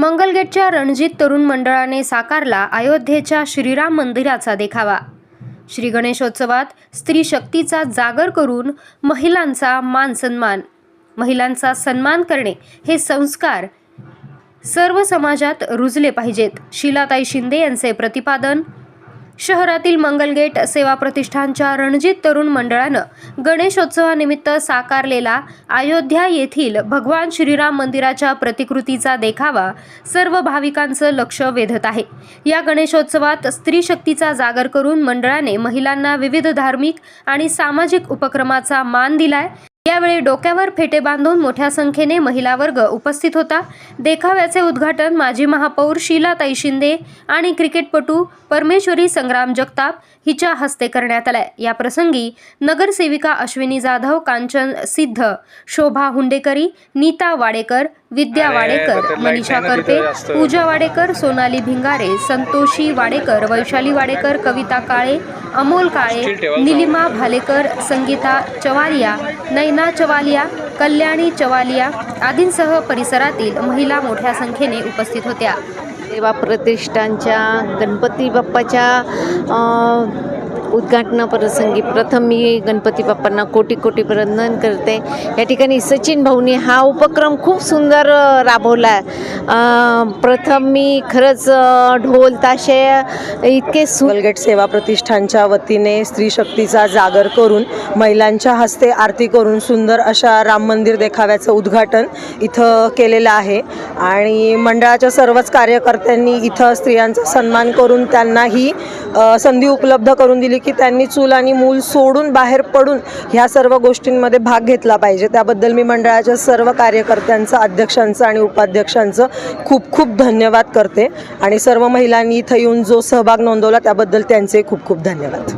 मंगलगेटच्या रणजित तरुण मंडळाने साकारला अयोध्येच्या श्रीराम मंदिराचा देखावा. श्री गणेशोत्सवात स्त्री शक्तीचा जागर करून महिलांचा मान सन्मान. महिलांचा सन्मान करणे हे संस्कार सर्व समाजात रुजले पाहिजेत. शिलाताई शिंदे यांचे प्रतिपादन शहरातील मंगलगेट सेवा प्रतिष्ठानच्या रणजित तरुण मंडळानं गणेशोत्सवानिमित्त साकारलेला अयोध्या येथील भगवान श्रीराम मंदिराच्या प्रतिकृतीचा देखावा सर्व भाविकांचं लक्ष वेधत आहे. या गणेशोत्सवात स्त्री शक्तीचा जागर करून मंडळाने महिलांना विविध धार्मिक आणि सामाजिक उपक्रमाचा मान दिलाय. यावेळी डोक्यावर फेटे बांधून मोठ्या संख्येने महिला वर्ग उपस्थित होता. देखाव्याचे उद्घाटन माजी महापौर शीलाताई शिंदे आणि क्रिकेटपटू परमेश्वरी संग्राम जगताप हिच्या हस्ते करण्यात आलाय. या प्रसंगी नगरसेविका अश्विनी जाधव कांचन सिद्ध शोभा हुंडेकरी नीता वाडेकर विद्या वाडेकर मनीषा करपे पूजा वाडेकर सोनाली भिंगारे संतोषी वाडेकर वैशाली वाडेकर कविता काळे अमोल काळे निलिमा भालेकर संगीता चवालिया नैना चवालिया कल्याणी चवालिया आदींसह परिसरातील महिला मोठ्या संख्येने उपस्थित होत्या. सेवा प्रतिष्ठानच्या गणपती बाप्पाच्या उद्घाटनाप्रसंगी प्रथम मी गणपती बाप्पांना कोटी कोटी वंदन करते. या ठिकाणी सचिन भाऊनी हा उपक्रम खूप सुंदर राबवला आहे प्रथम मी खरंच ढोल ताशे इतके सुलगेट सेवा प्रतिष्ठानच्या वतीने स्त्री शक्तीचा जागर करून महिलांच्या हस्ते आरती करून सुंदर अशा राम मंदिर देखाव्याचं उद्घाटन इथं केलेलं आहे. आणि मंडळाच्या सर्वच कार्यकर्त्यांनी इथं स्त्रियांचा सन्मान करून त्यांना ही संधी उपलब्ध करून दिली. की त्यांनी चूल आणि मूल सोडून बाहेर पडून ह्या सर्व गोष्टींमध्ये भाग घेतला पाहिजे. त्याबद्दल मी मंडळाच्या सर्व कार्यकर्त्यांचं अध्यक्षांचं आणि उपाध्यक्षांचं खूप खूप धन्यवाद करते. आणि सर्व महिलांनी इथं येऊन जो सहभाग नोंदवला त्याबद्दल त्यांचे खूप खूप धन्यवाद.